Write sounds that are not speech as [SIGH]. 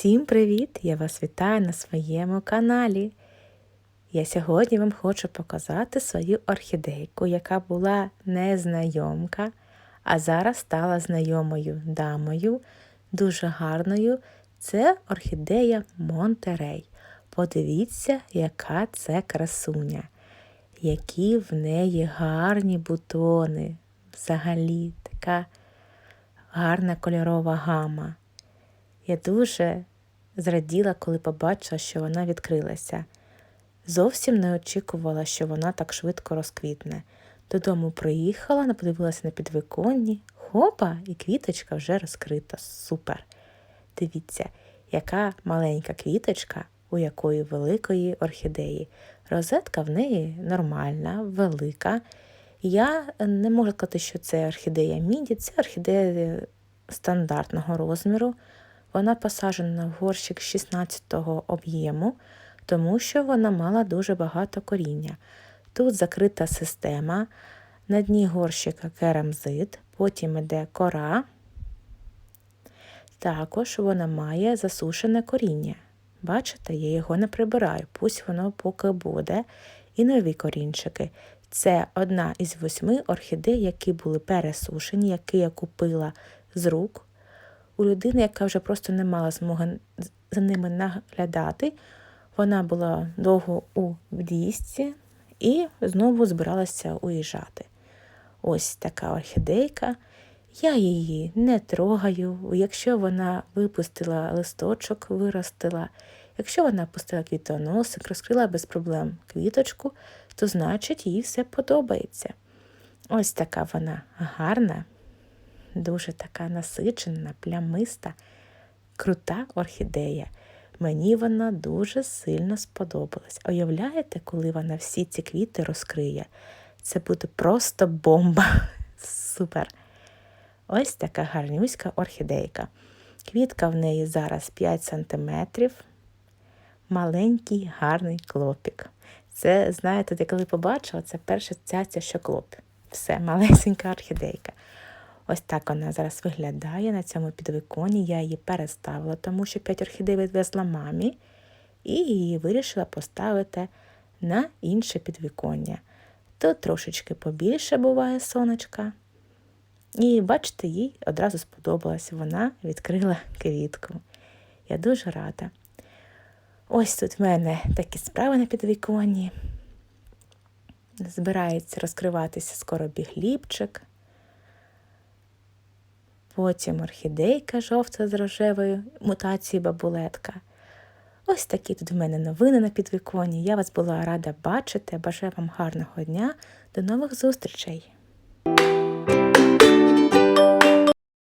Всім привіт! Я вас вітаю на своєму каналі. Я сьогодні вам хочу показати свою орхідейку, яка була незнайомка, а зараз стала знайомою дамою, дуже гарною. Це орхідея Монтерей. Подивіться, яка це красуня, які в неї гарні бутони. Взагалі така гарна кольорова гама. Я дуже зраділа, коли побачила, що вона відкрилася. Зовсім не очікувала, що вона так швидко розквітне. Додому приїхала, подивилася на підвиконні. Хопа, і квіточка вже розкрита. Супер! Дивіться, яка маленька квіточка у якої великої орхідеї. Розетка в неї нормальна, велика. Я не можу сказати, що це орхідея Мінді, це орхідея стандартного розміру. Вона посаджена в горщик 16-го об'єму, тому що вона мала дуже багато коріння. Тут закрита система, на дні горщика керамзит, потім йде кора. Також вона має засушене коріння. Бачите, я його не прибираю, пусть воно поки буде. І нові корінчики. Це одна із восьми орхідей, які були пересушені, які я купила з рук у людини, яка вже просто не мала змоги за ними наглядати. Вона була довго у вдійсті і знову збиралася уїжджати. Ось така орхідейка. Я її не трогаю. Якщо вона випустила листочок, виростила, якщо вона пустила квітоносик, розкрила без проблем квіточку, то значить їй все подобається. Ось така вона гарна, дуже така насичена, плямиста, крута орхідея. Мені вона дуже сильно сподобалась. Уявляєте, коли вона всі ці квіти розкриє? Це буде просто бомба. [LAUGHS] Супер! Ось така гарнюська орхідейка. Квітка в неї зараз 5 см. Маленький гарний клопік. Це, знаєте, я коли побачила, це перша цяця, що клоп. Все, малесенька орхідейка. Ось так вона зараз виглядає на цьому підвиконі. Я її переставила, тому що 5 орхідей відвезла мамі, і її вирішила поставити на інше підвіконня. Тут трошечки побільше буває сонечка. І бачите, їй одразу сподобалось, вона відкрила квітку. Я дуже рада. Ось тут в мене такі справи на підвіконні. Збирається розкриватися скоро бігліпчик. Потім орхідейка жовта з рожевою мутації бабулетка. Ось такі тут в мене новини на підвіконі. Я вас була рада бачити. Бажаю вам гарного дня. До нових зустрічей!